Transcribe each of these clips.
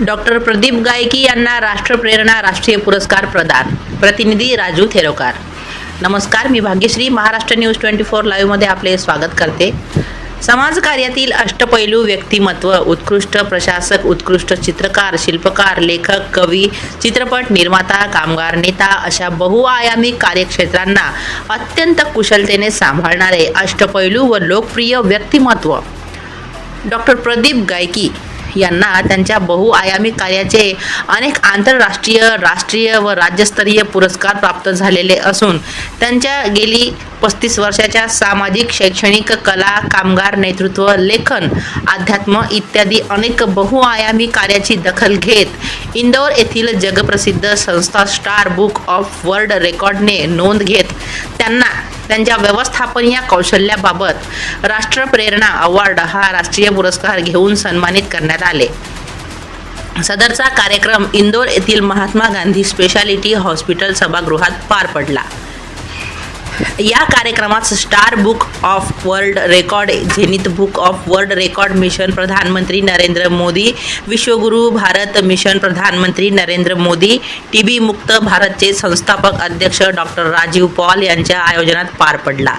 Doctor Pradeep गायकी यांना राष्ट्रप्रेरणा राष्ट्रीय पुरस्कार प्रदान. प्रतिनिधी राजू थेरोकार. नमस्कार मी Bhagyashree. Maharashtra news twenty four लाईव्हमध्ये आपले स्वागत करते. समाजकार्यातील अष्टपैलू व्यक्तिमत्व उत्कृष्ट प्रशासक उत्कृष्ट चित्रकार शिल्पकार लेखक कवी चित्रपट निर्माता कामगार नेता अशा बहुआयामी कार्यक्षेत्रांना अत्यंत कुशलतेने सांभाळणारे अष्टपैलू व लोकप्रिय व्यक्तिमत्व. डॉक्टर प्रदीप गायकी यांना त्यांच्या बहुआयामी कार्याचे अनेक आंतरराष्ट्रीय राष्ट्रीय व राज्यस्तरीय पुरस्कार प्राप्त झालेले असून त्यांच्या गेली पस्तीस वर्षाच्या सामाजिक शैक्षणिक कला कामगार नेतृत्व लेखन अध्यात्म इत्यादी अनेक बहुआयामी कार्याची दखल घेत इंदौर येथील जगप्रसिद्ध संस्था स्टार बुक ऑफ वर्ल्ड रेकॉर्डने नोंद घेत त्यांना त्यांच्या व्यवस्थापनीय कौशल्याबाबत राष्ट्रप्रेरणा अवॉर्ड हा राष्ट्रीय पुरस्कार घेऊन सन्मानित करण्यात आले. सदरचा कार्यक्रम इंदोर येथील महात्मा गांधी स्पेशालिटी हॉस्पिटल सभागृहात पार पडला. या कार्यक्रमात star book of world record Zenith book of world record mission प्रधानमंत्री नरेंद्र मोदी विश्वगुरु भारत मिशन प्रधानमंत्री नरेंद्र मोदी टी बी मुक्त भारतचे संस्थापक अध्यक्ष डॉक्टर राजीव पॉल यांच्या आयोजनात पार पडला.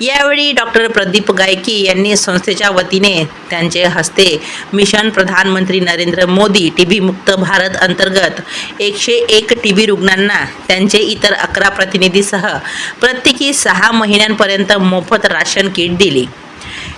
यावेळी डॉक्टर प्रदीप गायकी यांनी संस्थेच्या वतीने त्यांचे हस्ते मिशन प्रधानमंत्री नरेंद्र मोदी टी बी मुक्त भारत अंतर्गत एकशे एक टी बी रुग्णांना त्यांचे इतर अकरा प्रतिनिधीसह प्रत्येक सहा महिन्यांपर्यंत मोफत राशन किट दिली.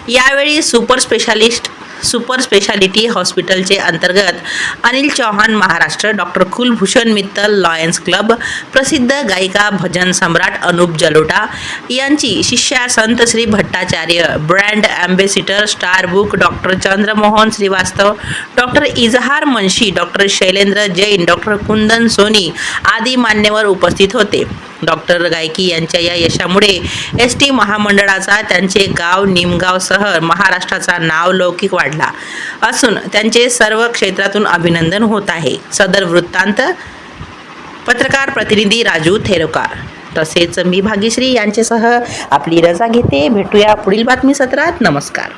यावेळी सुपर स्पेशालिस्ट सुपर स्पेशालिटी हॉस्पिटलचे अंतर्गत Anil Chauhan Maharashtra doctor Kulbhushan Mittal lions club प्रसिद्ध गायिका भजन सम्राट अनुप जलोटा यांची शिष्या संत Shri Bhattacharya brand ambassador star book doctor Chandramohan Shrivastava doctor Izhar Manshi doctor Shailendra Jain doctor Kundan Soni आदी मान्यवर उपस्थित होते. डॉक्टर गायकी यांच्या या यशामुळे एस टी महामंडळाचा त्यांचे गाव निमगाव शहर महाराष्ट्राचा नाव लौकिक वाढला असून त्यांचे सर्व क्षेत्रातून अभिनंदन होत आहे. सदर वृत्तांत पत्रकार प्रतिनिधी राजू थेरोकार. तसेच मी भाग्यश्री यांच्यासह आपली रजा घेते. भेटूया पुढील बातमी सत्रात नमस्कार.